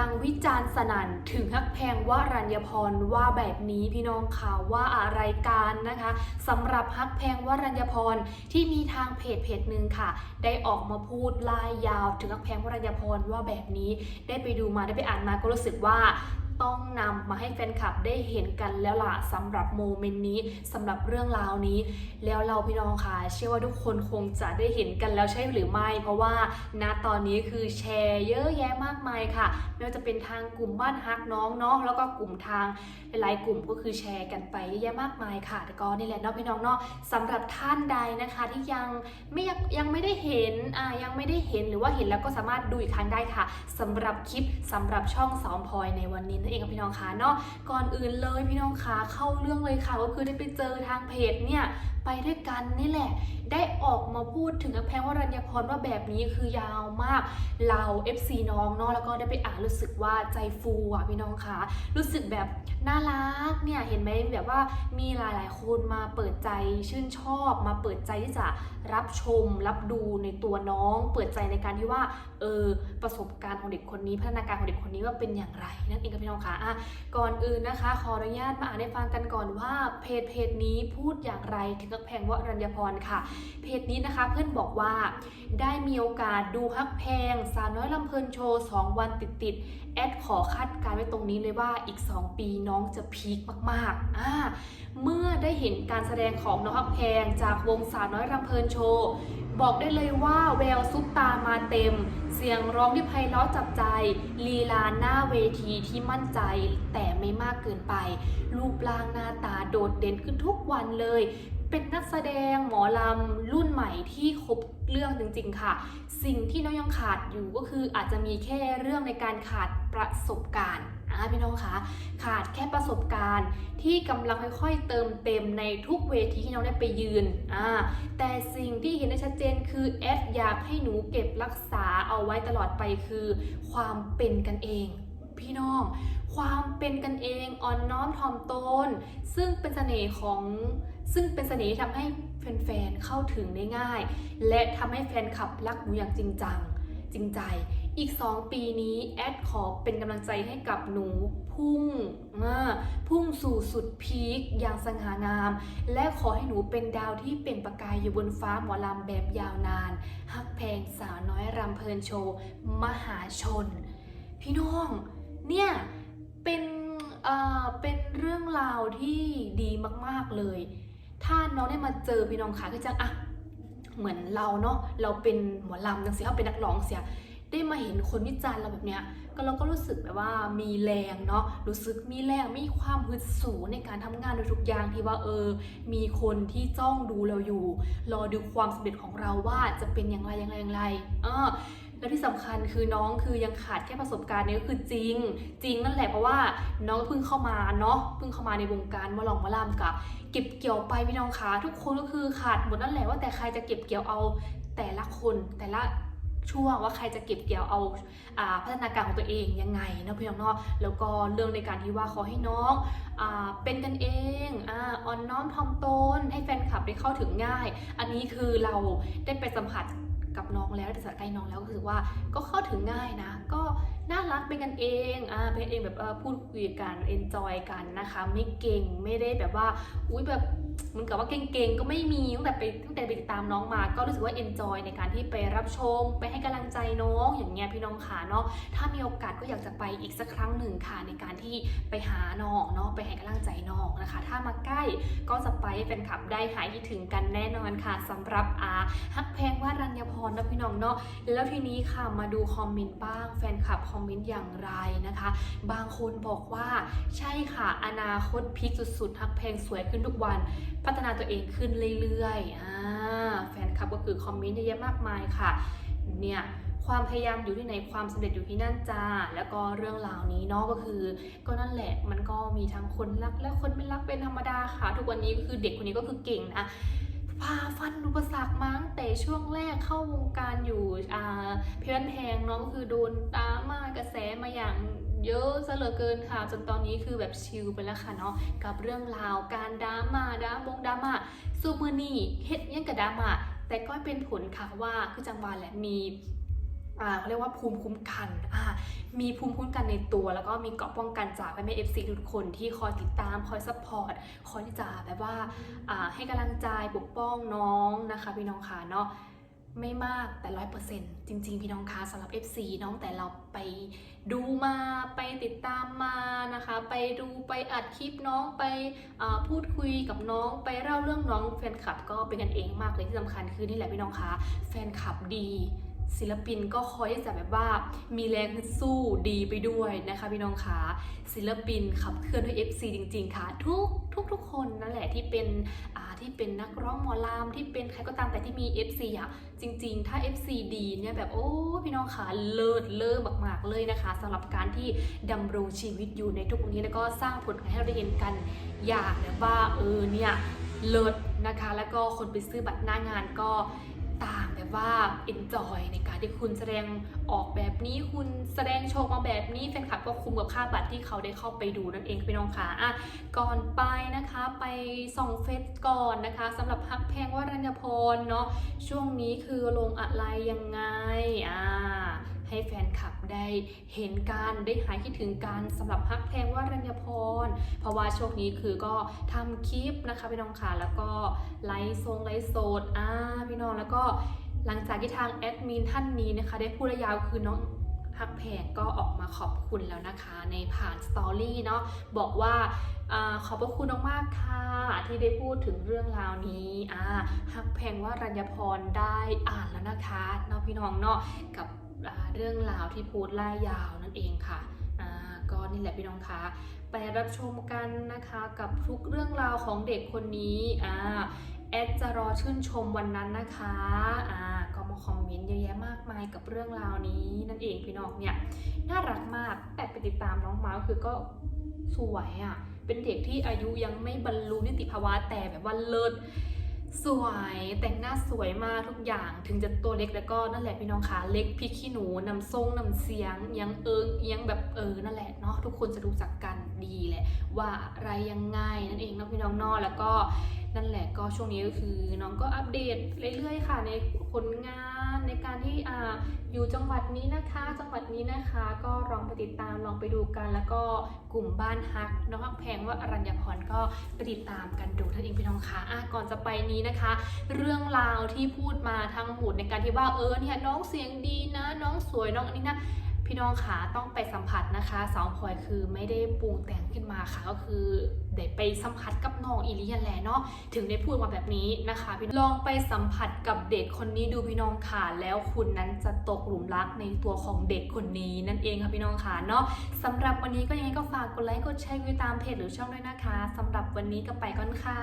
ดังวิจารณ์สนั่นถึงฮักแพงว่ารัญญพรว่าแบบนี้พี่น้องค่ะว่าอะไรการนะคะสำหรับฮักแพงว่ารัญญพรที่มีทางเพจเพจหนึ่งค่ะ ได้ออกมาพูดลายยาว ถึงฮักแพงว่ารัญญพรว่าแบบนี้ ได้ไปดูมาได้ไปอ่านมาก็รู้สึกว่า ต้องนำมาให้แฟนคลับได้เห็นกันแล้วล่ะสำหรับโมเมนต์นี้สำหรับเรื่องราวนี้ แล้วเราพี่น้องค่ะเชื่อว่าทุกคนคงจะได้เห็นกันแล้วใช่หรือไม่ เพราะว่าณตอนนี้คือแชร์เยอะแยะมากมายค่ะไม่ว่าจะเป็นทางกลุ่มบ้านฮักน้องเนาะแล้วก็กลุ่มทางหลายๆกลุ่มก็คือแชร์กันไปเยอะแยะมากมายค่ะ แต่ก็นี่แหละเนาะพี่น้องเนาะสำหรับท่านใดนะคะที่ยังไม่ยังยังไม่ได้เห็นอ่ายังไม่ได้เห็นหรือว่าเห็นแล้วก็สามารถดูอีกครั้งได้ค่ะสำหรับคลิปสำหรับช่องสองพลอยในวันนี้นั่นเองกับพี่น้องคะเนาะก่อนอื่นเลยพี่น้องคะเข้าเรื่องเลยค่ะก็คือได้ไปเจอทางเพจเนี่ยไปด้วยกันนี่แหละ ได้ออกมาพูดถึงแพงวรัญญพรว่าแบบนี้คือยาวมาก เรา FC น้องเนาะแล้วก็ได้ไปอ่านรู้สึกว่าใจฟูอะพี่น้องคะรู้สึกแบบน่ารักเนี่ยเห็นไหมแบบว่ามีหลาย ๆ คนมาเปิดใจชื่นชอบ มาเปิดใจที่จะรับชม รับดูในตัวน้อง เปิดใจในการที่ว่าเออประสบการณ์ของเด็กคนนี้พัฒนาการของเด็กคนนี้ว่าเป็นอย่างไรนั่นเองค่ะพี่น้องคะอะก่อนอื่นนะคะ ขออนุญาตมาอ่านให้ฟังกันก่อนว่าเพจเพจนี้พูดอย่างไรถึงฮักแพงวรัญญพรค่ะ เพจนี้นะคะเพื่อนบอกว่า ได้มีโอกาสดูฮักแพงสาวน้อยลำเพลินโชว์2วันติดๆแอดขอคาดการณ์ไว้ตรงนี้เลยว่าอีก 2 ปีน้องจะพีคมากๆอ่าเมื่อได้เห็นการแสดงของน้องฮักแพงจากวงสาวน้อยลำเพลินโชว์บอกได้เลยว่าแววซุปตามาเต็ม เสียงร้องที่ไพเราะจับใจ ลีลาหน้าเวทีที่มั่นใจ แต่ไม่มากเกินไป รูปร่างหน้าตาโดดเด่นขึ้นทุกวันเลย เป็นนักแสดงหมอลำรุ่นใหม่ที่ครบเรื่องจริงๆค่ะ สิ่งที่น้องยังขาดอยู่ก็คืออาจจะมีแค่เรื่องในการขาดประสบการณ์อ่าพี่น้องคะขาดแค่ประสบการณ์ที่กำลังค่อยๆเติมเต็มในทุกเวทีที่น้องได้ไปยืนอ่าแต่สิ่งที่เห็นได้ชัดเจนคือแอดอยากให้หนูเก็บรักษาเอาไว้ตลอดไปคือ ความเป็นกันเอง พี่น้อง ความเป็นกันเองอ่อนน้อมถ่อมตน ซึ่งเป็นเสน่ห์ของซึ่งเป็นเสน่ห์ที่ทำให้แฟนๆเข้าถึงได้ง่าย และทำให้แฟนคลับรักหนูอย่างจริงจังจริงใจอีก 2 ปีนี้แอดขอเป็นกำลังใจให้กับหนูพุ่งอ่าพุ่งสู่สุดพีคอย่างสง่างาม และขอให้หนูเป็นดาวที่เปล่งประกายอยู่บนฟ้าหมอลำแบบยาวนาน ฮักแพงสาวน้อยรำเพลินโชว์ มหาชน พี่น้อง เนี่ยเป็นเอ่อเป็นเรื่องราวที่ดีมากๆเลย ถ้าน้องได้มาเจอพี่น้องค่ะคือจังอะเหมือนเราเนาะเราเป็นหมอลำจังสิเขาเป็นนักร้องเสียได้มาเห็นคนวิจารณ์เราแบบเนี้ยก็เราก็รู้สึกแบบว่ามีแรงเนาะรู้สึกมีแรงมีความฮึดสูในการทำงานโดยทุกอย่างที่ว่าเออ มีคนที่จ้องดูเราอยู่ รอดูความสำเร็จของเราว่าจะเป็นอย่างไรอย่างไรอย่างไรเออ แล้วที่สำคัญคือน้องคือยังขาดแค่ประสบการณ์นี้ก็คือจริง จริงนั่นแหละเพราะว่าน้องเพิ่งเข้ามาเนาะเพิ่งเข้ามาในวงการมาลองมาล่ำกับเก็บเกี่ยวไปพี่น้องคะทุกคนก็คือขาดหมดนั่นแหละว่าแต่ใครจะเก็บเกี่ยวเอาแต่ละคนแต่ละช่วงว่าใครจะเก็บเกี่ยวเอาอ่าพัฒนาการของตัวเองยังไงนะพี่น้องเนาะแล้วก็เรื่องในการที่ว่าขอให้น้องอ่าเป็นกันเองอ่าอ่อนน้อมถ่อมตนให้แฟนคลับได้เข้าถึงง่าย อันนี้คือเราได้ไปสัมผัส กับน้องแล้วได้สัมผัสใกล้น้องแล้วก็คือว่าก็เข้าถึงง่ายนะ ก็น่ารักเป็นกันเองอ่าเป็นกันเองแบบพูดคุยกันเอนจอยกันนะคะ ไม่เก่งไม่ได้แบบว่าอุ้ยแบบเหมือนกับว่าเก่งๆก็ไม่มีตั้งแต่ไปตั้งแต่ไปติดตามน้องมา ก็รู้สึกว่าเอนจอยในการที่ไปรับชม ไปให้กำลังใจน้องอย่างเงี้ยพี่น้องขาเนาะถ้ามีโอกาสก็อยากจะไปอีกสักครั้งหนึ่งค่ะในการที่ไปหาน้องเนาะไปให้กำลัง มาใกล้ ก็จะไปให้แฟนคลับได้หายคิดถึงกันแน่นอนค่ะสำหรับอาฮักแพงว่ารัญญพรนะพี่น้องเนาะแล้วทีนี้ค่ะมาดูคอมเมนต์บ้างแฟนคลับคอมเมนต์อย่างไรนะคะ บางคนบอกว่าใช่ค่ะอนาคตพีคสุดๆฮักแพงสวยขึ้นทุกวัน พัฒนาตัวเองขึ้นเรื่อยๆอ่าแฟนคลับก็คือคอมเมนต์เยอะแยะมากมายค่ะเนี่ย ความพยายามอยู่ที่ไหนความสำเร็จอยู่ที่นั่นจ้า แล้วก็เรื่องราวนี้เนาะก็คือ ก็นั่นแหละมันก็มีทั้งคนรักและคนไม่รักเป็นธรรมดาค่ะ ทุกวันนี้ก็คือเด็กคนนี้ก็คือเก่งนะพาฟันอุปสรรคมั้งแต่ช่วงแรกเข้าวงการอยู่อ่าเพื่อนแพงเนาะก็คือโดนตามากระแสมาอย่างเยอะซะเหลือเกินค่ะ จนตอนนี้คือแบบชิลไปแล้วค่ะเนาะกับเรื่องราวการดราม่าดรามงดราม่าซูมือนี่เฮ็ดยังกับดราม่าแต่ก็เป็นผลค่ะว่าคือจังหวะแหละมี เขาเรียกว่าภูมิคุ้มกัน มีภูมิคุ้มกันในตัว แล้วก็มีเกราะป้องกันจากแม่เอฟซีทุกคนที่คอยติดตาม คอยซัพพอร์ต คอยที่จะแบบว่าให้กำลังใจปกป้องน้องนะคะพี่น้องค่ะเนาะไม่มากแต่ร้อยเปอร์เซ็นต์จริง ๆ พี่น้องคะสำหรับ FC น้องแต่เราไปดูมาไปติดตามมานะคะ ไปดูไปอัดคลิปน้องไปพูดคุยกับน้อง ไปเล่าเรื่องน้องแฟนคลับก็เป็นกันเองมากเลยที่สำคัญคือนี่แหละพี่น้องคะแฟนคลับดี ศิลปินก็คอยที่จะแบบว่ามีแรงฮึดสู้ดีไปด้วยนะคะพี่น้องคะศิลปินขับเคลื่อนด้วย FC จริง ๆ ค่ะ ทุกทุกทุกคนนั่นแหละที่เป็นที่เป็นนักร้องหมอลำที่เป็นใครก็ตามแต่ที่มี FC อะจริง ๆ ถ้า FC ดีเนี่ยแบบโอ้พี่น้องคะเลิศเลิศมากๆเลยนะคะสำหรับการที่ดำรงชีวิตอยู่ในทุกวันนี้แล้วก็สร้างผลงานให้เราได้เห็นกันอย่างแบบว่าเออเนี่ยเลิศนะคะ แล้วก็คนไปซื้อบัตรหน้างานก็ แบบว่า enjoy ในการที่คุณแสดงออกแบบนี้ คุณแสดงโชว์มาแบบนี้แฟนคลับก็คุ้มกับค่าบัตรที่เขาได้เข้าไปดูนั่นเองพี่น้องค่ะอะก่อนไปนะคะไปส่องเฟซก่อนนะคะสำหรับฮักแพงวรัญญพรเนาะช่วงนี้คือลงอะไรยังไงอ่า ให้แฟนคลับได้เห็นกันได้หายคิดถึงกันสำหรับฮักแพงวารัญญพร เพราะว่าช่วงนี้คือก็ทำคลิปนะคะพี่น้องค่ะแล้วก็ไลฟ์ทรงไลฟ์โสดอ่าพี่น้องแล้วก็หลังจากที่ทางแอดมินท่านนี้นะคะ ได้พูดยาวคือน้องฮักแพงก็ออกมาขอบคุณแล้วนะคะ ในผ่านสตอรี่เนาะบอกว่าอขอบพระคุณมากๆค่ะ ที่ได้พูดถึงเรื่องราวนี้อ่าฮักแพงว่ารัญญพรได้อ่านแล้วนะคะเนาะพี่น้องเนาะกับ เรื่องราวที่พูดล่ายาวนั่นเองค่ะก็นี่แหละพี่น้องคะไปรับชมกันนะคะกับทุกเรื่องราวของเด็กคนนี้อ่าแอดจะรอชื่นชมวันนั้นนะคะอ่าก็มาคอมเมนต์เยอะแยะมากมายกับเรื่องราวนี้นั่นเองพี่น้องเนี่ยน่ารักมากแอบไปติดตามน้องมาคือก็สวยอะ่ะเป็นเด็กที่อายุยังไม่บรรลุนิติภาวะแต่แบบว่าเลิศ สวยแต่งหน้าสวยมากทุกอย่างถึงจะตัวเล็กแล้วก็นั่นแหละพี่น้องคะเล็กพริกขี้หนูนำทรงนำเสียงยังเอิงยังแบบเออนั่นแหละเนาะทุกคนจะรู้จักกันดีแหละว่าอะไรยังไงนั่นเองเนาะพี่น้องนอแล้วก็ นั่นแหละก็ช่วงนี้ก็คือน้องก็อัปเดตเรื่อยๆค่ะ ในผลงานในการที่อ่าอยู่จังหวัดนี้นะคะ จังหวัดนี้นะคะ ก็ลองไปติดตามลองไปดูกัน แล้วก็กลุ่มบ้านฮักน้องฮักแพงว่าอรัญญพรก็ไปติดตามกันดูท่านเองพี่น้องคะอะก่อนจะไปนี้นะคะ เรื่องราวที่พูดมาทั้งหมดในการที่ว่าเออเนี่ยน้องเสียงดีนะ น้องสวยน้องอันนี้นะ พี่น้องขาต้องไปสัมผัสนะคะสาวพลอยคือไม่ได้ปรุงแต่งขึ้นมาค่ะก็คือได้ไปสัมผัสกับน้องอีลิยันแลเนาะถึงได้พูดมาแบบนี้นะคะพี่ลองไปสัมผัสกับเด็กคนนี้ดูพี่น้องค่ะแล้วคุณนั้นจะตกหลุมรักในตัวของเด็กคนนี้นั่นเองค่ะพี่น้องค่ะเนาะสำหรับวันนี้ก็ยังไงก็ฝากกดไลค์กดแชร์วิวตามเพจหรือช่องด้วยนะคะสำหรับวันนี้ก็ไปก่อนค่ะ